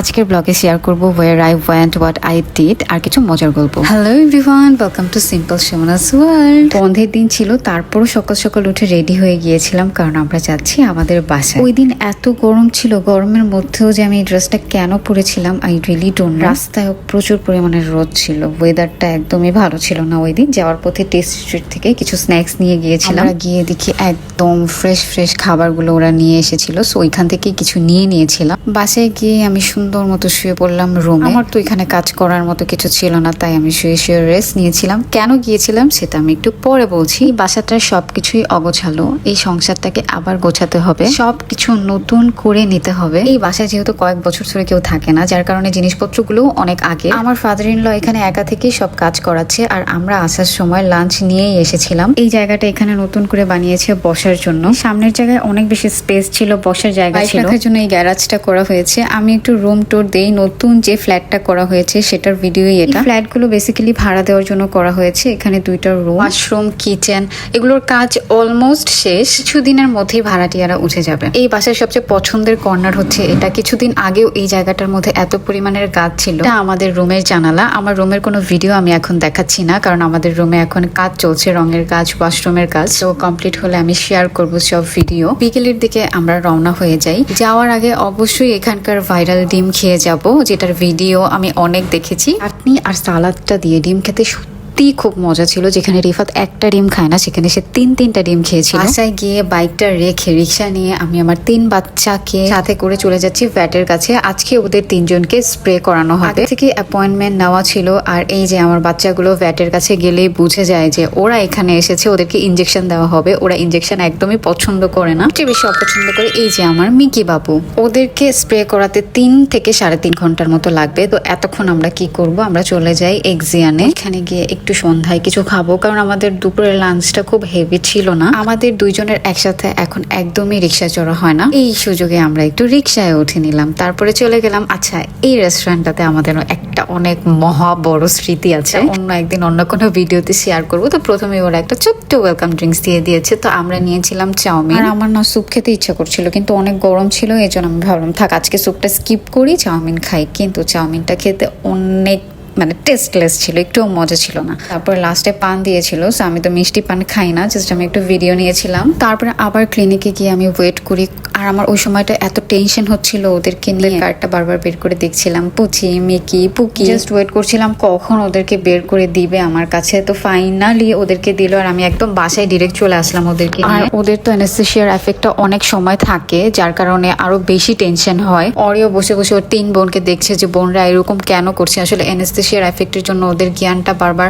আজকের ব্লগে শেয়ার করব where I went what I did আর কিছু মজার গল্প। Hello everyone welcome to simple Sumana's world বন্ধের দিন ছিল তারপরও সকাল সকাল উঠে রেডি হয়ে গিয়েছিলাম কারণ আমরা যাচ্ছি আমাদের বাসায়। ওই দিন এত গরম ছিল গরমের মধ্যেও যে আমি এই ড্রেসটা কেন পরেছিলাম আই রিয়েলি ডোন্ট রাস্তায় প্রচুর পরিমাণে রোদ ছিল ওয়েদারটা একদমই ভালো ছিল না ওই দিন। যাওয়ার পথে টেস্ট স্ট্রিট থেকে কিছু স্ন্যাক্স নিয়ে গিয়েছিলাম। গিয়ে দেখি একদম ফ্রেশ ফ্রেশ খাবারগুলো ওরা নিয়ে এসেছিল। সো ওইখান থেকে কিছু নিয়ে নিয়েছিলাম। বাসায় গিয়ে আমি সুন্দর মতো শুয়ে পড়লাম রুমে আমার তো এখানে কাজ করার মতো কিছু ছিল না তাই আমি শুয়ে শুয়ে রেস্ট নিয়েছিলাম। কেন গিয়েছিলাম সেটা আমি একটু পরে বলছি। বাসাটার সবকিছুই অগোছালো। এই সংসারটাকে আবার গোছাতে হবে। সবকিছু নতুন করে নিতে হবে। এই বাসায় যেহেতু কয়েক বছর ধরে কেউ থাকে না যার কারণে জিনিসপত্রগুলো অনেক আগে। আমার ফাদার ইন ল এখানে একা থেকেই সব কাজ করাচ্ছে। আর আমরা আসার সময় লাঞ্চ নিয়েই এসেছিলাম। এই জায়গাটা এখানে নতুন করে বানিয়েছে বসার জন্য। সামনের জায়গায় অনেক বেশি স্পেস ছিল বসার জায়গা ছিল। রাখার জন্য এই গ্যারাজটা করা হয়েছে। আমি একটু রুম টুর দেই। নতুন যে ফ্ল্যাটটা করা হয়েছে সেটার ভিডিওই এটা। ফ্ল্যাটগুলো বেসিক্যালি ভাড়া দেওয়ার জন্য করা হয়েছে। এখানে দুইটা রুম ওয়াশরুম কিচেন এগুলোর কাজ অলমোস্ট শেষ। কিছুদিনের মধ্যেই ভাড়াটিয়ারা উঠে যাবে। এই বাসার সবচেয়ে পছন্দের কর্নার হচ্ছে এটা। কিছুদিন আগেও এই জায়গাটার মধ্যে এত পরিমাণের গাছ ছিল। এটা আমাদের রুমের জানালা। আমার রুমের কোনো ভিডিও আমি এখন দেখাচ্ছি না কারণ আমাদের রুমে এখন কাজ চলছে। রঙের কাজ ওয়াশরুমের কাজ। তো কমপ্লিট হলে আমি শেয়ার করব সব ভিডিও বিকেলের দিকে আমরা রওনা হয়ে যাই। যাওয়ার আগে অবশ্যই এখানকার ভাইরাল ডিম খেয়ে যাব, যেটার ভিডিও আমি অনেক দেখেছি। আপনি আর সালাদটা দিয়ে ডিম খেতে সত্যি খুব মজা ছিল যেখানে রিফাত একটা ডিম খায় না সেখানে সে তিন তিনটা ডিম খেয়েছিল। বাসায় গিয়ে বাইকটা রেখে রিক্সা নিয়ে আমি আমার তিন বাচ্চাকে সাথে করে চলে যাচ্ছি ভ্যাটের কাছে। আজকে ওদের তিনজনকে স্প্রে করানো হবে। থেকে অ্যাপয়েন্টমেন্ট নেওয়া ছিল আর এই যে আমার বাচ্চাগুলো ভ্যাটের কাছে গেলেই বুঝে যায় যে ওরা এখানে এসেছে ওদেরকে ইঞ্জেকশন দেওয়া হবে। ওরা ইঞ্জেকশন একদমই পছন্দ করে না। সবচেয়ে বেশি অপছন্দ করে এই যে আমার মিকি বাবু। ওদেরকে স্প্রে করাতে তিন থেকে সাড়ে তিন ঘণ্টার মতো লাগবে। তো এতক্ষণ আমরা কি করব? আমরা চলে যাই এক্সিয়ানে। এখানে গিয়ে একটু সন্ধ্যায় কিছু খাব কারণ আমাদের দুপুরের লাঞ্চটা খুব হেভি ছিল না। আমাদের দুইজনের একসাথে এখন একদমই রিক্সা চড়া হয় না। এই সুযোগে আমরা একটু রিক্সায় উঠে নিলাম। তারপরে চলে গেলাম আচ্ছা এই রেস্টুরেন্টটাতে আমাদের একটা অনেক মহা বড় স্মৃতি আছে। অন্য একদিন অন্য কোনো ভিডিওতে শেয়ার করব। তো প্রথমে ওরা একটা ছোট্ট ওয়েলকাম ড্রিঙ্কস দিয়ে দিয়েছে। তো আমরা নিয়েছিলাম চাউমিন। আর আমার না স্যুপ খেতে ইচ্ছা করছিল কিন্তু অনেক গরম ছিল এই জন্য আমি ভাবলাম থাক আজকে স্যুপটা স্কিপ করি চাউমিন খাই। কিন্তু চাউমিনটা খেতে অনেক মানে টেস্টলেস ছিল, একটুও মজা ছিল না। তারপর লাস্টে পান দিয়েছিল সো আমি তো মিষ্টি পান খাই না জাস্ট আমি একটু ভিডিও নিয়েছিলাম। তারপরে আবার ক্লিনিকে গিয়ে আমি ওয়েট করি, আর আমার ওই সময়টা এত টেনশন হচ্ছিল ওদেরকে নিয়ে। কার্ডটা বারবার বের করে দেখছিলাম পুচি মিকি পুকি। জাস্ট ওয়েট করছিলাম কখন ওদেরকে বের করে দিবে আমার কাছে। তো ফাইনালি ওদেরকে দিল আর আমি একদম বাসায় ডিরেক্ট চলে আসলাম ওদেরকে আর ওদের তো অ্যানেস্থেশিয়ার এফেক্টটা অনেক সময় থাকে যার কারণে আরও বেশি টেনশন হয়। অরিও বসে বসে ওর তিন বোনকে দেখছে যে বোনরা এরকম কেন করছে? আসলে অ্যানেস্থেশিয়ার এফেক্টের জন্য ওদের জ্ঞানটা বারবার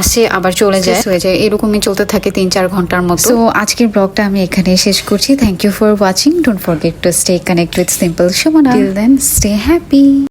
আসে আবার চলে যায়। হয়ে যায়। এরকমই চলতে থাকে তিন চার ঘণ্টার মতো। তো আজকের ব্লগটা আমি এখানে শেষ করছি। Thank you for watching don't forget to stay connect connect with Simple Shobana. Till then, stay happy.